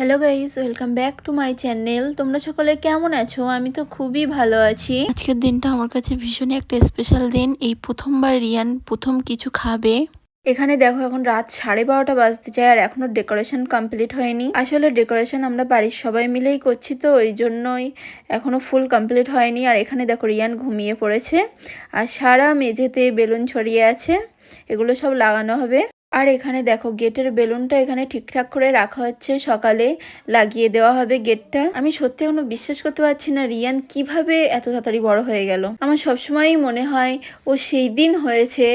Hello guys welcome back to my channel তোমরা সকলে কেমন আছো? আমি তো খুবই ভালো আছি। আজকের দিনটা আমার কাছে ভীষণই একটা স্পেশাল দিন। এই প্রথমবার রিয়ান প্রথম কিছু খাবে। এখানে দেখো এখন রাত সাড়ে বারোটা বাজতে চায় আর এখনও ডেকোরেশন কমপ্লিট হয়নি। আসলে ডেকোরেশন আমরা বাড়ির সবাই মিলেই করছি তো ওই জন্যই এখনও ফুল কমপ্লিট হয়নি। আর এখানে দেখো রিয়ান ঘুমিয়ে পড়েছে। আর সারা মেঝেতে বেলুন ছড়িয়ে আছে। এগুলো সব লাগানো হবে। আর এখানে দেখো, গেটের বেলুনটা এখানে ঠিকঠাক করে রাখা হচ্ছে। সকালে লাগিয়ে দেওয়া হবে গেটটা। আমি সত্যি এখনও বিশ্বাস করতে পারছি না রিয়ান কীভাবে এত তাড়াতাড়ি বড় হয়ে গেল। আমার সবসময়ই মনে হয় ও সেই দিন হয়েছে।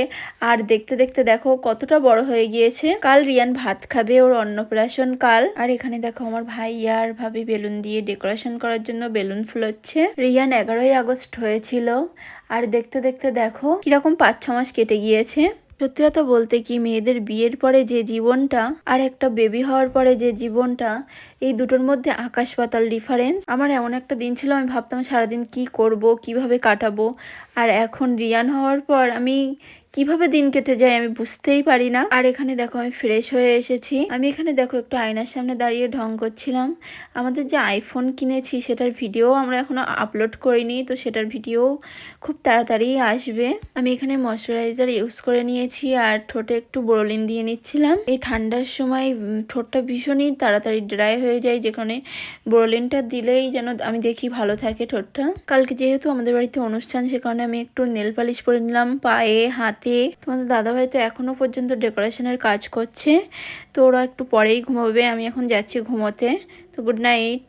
আর দেখতে দেখতে দেখো, কতটা বড় হয়ে গিয়েছে। কাল রিয়ান ভাত খাবে ওর অন্নপ্রাশন কাল। আর এখানে দেখো, আমার ভাই আর ভাবি বেলুন দিয়ে ডেকোরেশন করার জন্য বেলুন ফুলোচ্ছে। রিয়ান এগারোই আগস্ট হয়েছিল। আর দেখতে দেখতে দেখো, কীরকম পাঁচ ছ মাস কেটে গিয়েছে। সত্যি কথা বলতে কি, মেয়েদের বিয়ের পরে যে জীবনটা আর একটা বেবি হওয়ার পরে যে জীবনটা, এই দুটোর মধ্যে আকাশ পাতাল ডিফারেন্স আমার এমন একটা দিন ছিল, আমি ভাবতাম সারাদিন কি করব, কীভাবে কাটাবো। আর এখন রিয়ান হওয়ার পর আমি কীভাবে দিন কেটে যায় আমি বুঝতেই পারি না। আর এখানে দেখো আমি ফ্রেশ হয়ে এসেছি। আমি এখানে দেখো একটু আয়নার সামনে দাঁড়িয়ে ঢং করছিলাম। আমাদের যে আইফোন কিনেছি সেটার ভিডিও আমরা এখনও আপলোড করিনি, তো সেটার ভিডিও খুব তাড়াতাড়ি আসবে। আমি এখানে ময়শ্চারাইজার ইউজ করে নিয়েছি আর ঠোঁটে একটু বোরোলিন দিয়ে নিচ্ছিলাম। এই ঠান্ডার সময় ঠোঁটটা ভীষণই তাড়াতাড়ি ড্রাই হয়ে যায় যেখানে বোরোলিনটা দিলেই যেন আমি দেখি ভালো থাকে ঠোঁটটা। কালকে যেহেতু আমাদের বাড়িতে অনুষ্ঠান, সে কারণে আমি একটু নেল পালিশ পরে নিলাম, পায়ে, হাতে তোমাদের দাদাভাই তো এখনও পর্যন্ত ডেকোরেশনের কাজ করছে। তো ওরা একটু পরেই ঘুমাবে। আমি এখন যাচ্ছি ঘুমোতে। তো গুড নাইট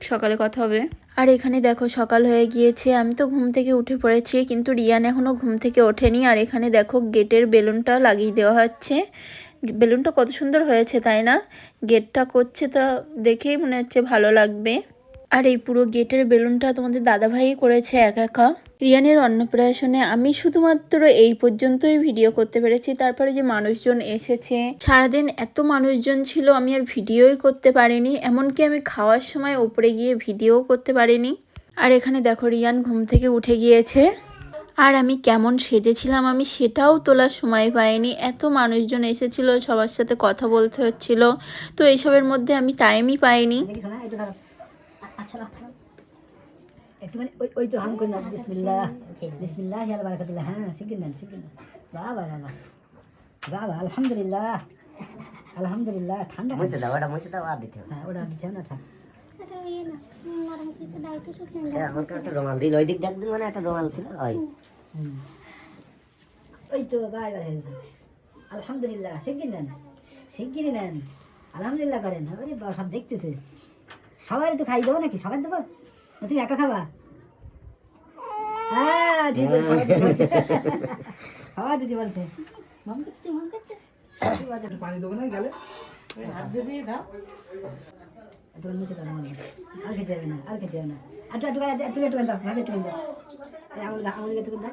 সকালে কথা হবে। আর এখানে দেখো সকাল হয়ে গিয়েছে। আমি তো ঘুম থেকে উঠে পড়েছি, কিন্তু রিয়ান এখনও ঘুম থেকে ওঠেনি। আর এখানে দেখো গেটের বেলুনটা লাগিয়ে দেওয়া হচ্ছে। বেলুনটা কত সুন্দর হয়েছে, তাই না? গেটটা করছে তা দেখেই মনে হচ্ছে ভালো লাগবে। আর এই পুরো গেটের বেলুনটা তোমাদের দাদাভাই করেছে একা একা। রিয়ানের অন্নপ্রাশনে আমি শুধুমাত্র এই পর্যন্তই ভিডিও করতে পেরেছি। তারপরে যে মানুষজন এসেছে, সারাদিন এত মানুষজন ছিল, আমি আর ভিডিওই করতে পারিনি। এমনকি আমি খাওয়ার সময় উপরে গিয়ে ভিডিও করতে পারিনি। আর এখানে দেখো, রিয়ান ঘুম থেকে উঠে গিয়েছে। আর আমি কেমন সেজেছিলাম আমি সেটাও তোলার সময় পাইনি। এত মানুষজন এসেছিল, সবার সাথে কথা বলতে হচ্ছিল। তো এইসবের মধ্যে আমি টাইমই পাইনি দেখি শোনা একটু দাঁড়াও আচ্ছা আচ্ছা একটুখানি ওই ওই তো হাম করে না বিসমিল্লাহ। বিসমিল্লাহ আল্লাহ বারাকাতুল্লাহ। হ্যাঁ শিখিন নেন শিখিন নেন। বাহ বাহ বাহ আলহামদুলিল্লাহ। আলহামদুলিল্লাহ ঠান্ডা মুছে দাও ওটা মুছে দাও আর দিতে হবে হ্যাঁ ওটা দিতে হবে না থাক। রুমাল দিল ওই দিক দেখ মানে একটা রুমাল ছিল ওই। ওই তো বাহ বাহ আলহামদুলিল্লাহ শিখিন নেন শিগগিরি নেন। আলহামদুলিল্লাহ করেন। সব দেখতেছে। সবাই একটু খাই দেবো নাকি? সবাই দেবো? তুমি একা খাবা? হ্যাঁ ঠিক বলছে সবাই দিদি বলছে। দিদি বলছে। মম করছে মম করছে পানি দেবো না গেলে? একটু মুছে দাও আর খেতে হবে না আর খেতে হবে না। একটু একটু করে তুমি একটু দাও। ভাবে একটু দাও। দাও একটু না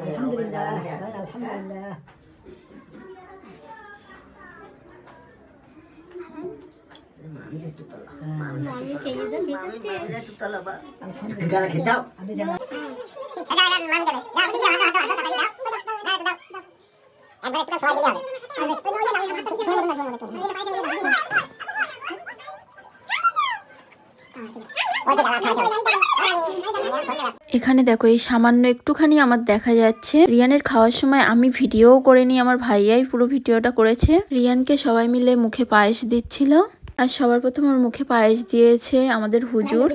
আলহামদুলিল্লাহ আলহামদুলিল্লাহ আমি খেয়ে এখানে দেখো, এই সামান্য একটুখানি আমার দেখা যাচ্ছে। রিয়ানের খাওয়ার সময় আমি ভিডিও করে করিনি, আমার ভাইয়াই পুরো ভিডিওটা করেছে। রিয়ানকে সবাই মিলে মুখে পায়েস দিচ্ছিল। আর সবার প্রথম ওর মুখে পায়েস দিয়েছে আমাদের হুজুর।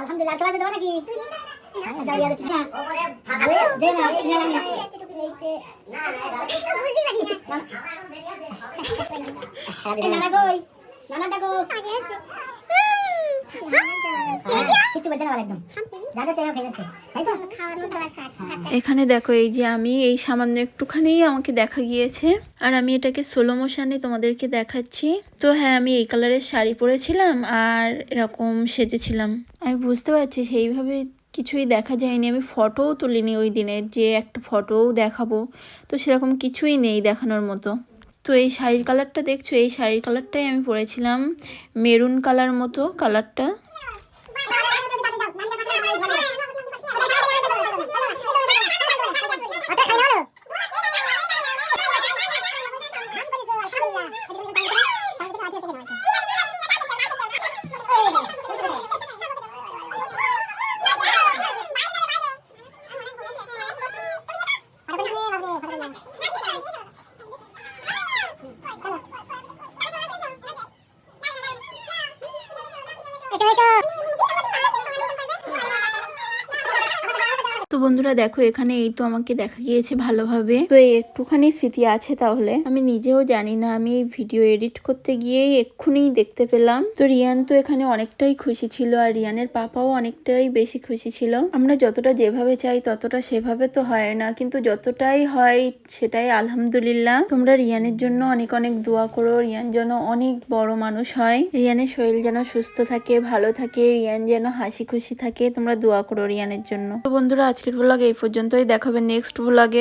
আলহামদুলিল্লাহ তোমাদের দেবো নাকি? যাই আর ঠিক না যে না নানা কই? এখানে দেখো এই যে আমি, এই সামান্য একটুখানি আমাকে দেখা গিয়েছে। আর আমি এটাকে সোলো মোশনে তোমাদেরকে দেখাচ্ছি। তো হ্যাঁ আমি এই কালারের শাড়ি পরেছিলাম আর এরকম সেজেছিলাম। আমি বুঝতে পারছি সেইভাবে কিছুই দেখা যায়নি। আমি ফটোও তুলিনি ওই দিনের যে একটা ফটোও দেখাবো। তো সেরকম কিছুই নেই দেখানোর মতো। তো এই শাড়ির কালারটা দেখছ? এই শাড়ির কালারটাই আমি পরেছিলাম। মেরুন কালার মতো কালারটা তো বন্ধুরা, দেখো এখানে এই তো আমাকে দেখা গিয়েছে ভালোভাবে। তো একটুখানি স্মৃতি আছে তাহলে। আমি নিজেও জানি না, আমি এই ভিডিও এডিট করতে গিয়েই এক্ষুনি দেখতে পেলাম। তো রিয়ান তো এখানে অনেকটাই খুশি ছিল, আর রিয়ানের পাপাও অনেকটাই বেশি খুশি ছিল। আমরা যতটা যেভাবে চাই, ততটা সেভাবে তো হয় না, কিন্তু যতটাই হয় সেটাই আলহামদুলিল্লাহ। তোমরা রিয়ানের জন্য অনেক অনেক দোয়া করো, রিয়ান যেন অনেক বড় মানুষ হয়। রিয়ানের শরীর যেন সুস্থ থাকে, ভালো থাকে, রিয়ান যেন হাসি খুশি থাকে, তোমরা দোয়া করো রিয়ানের জন্য। তো বন্ধুরা আজকের ব্লগ এই পর্যন্তই। দেখাবে নেক্সট ব্লগে